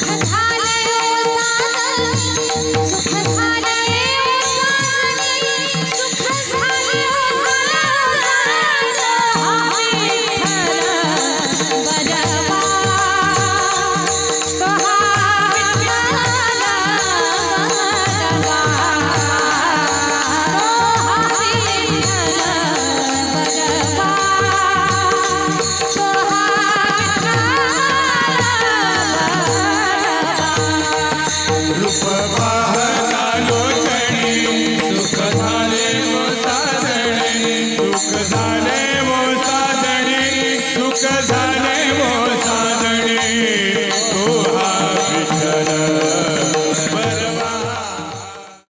सुख Bye.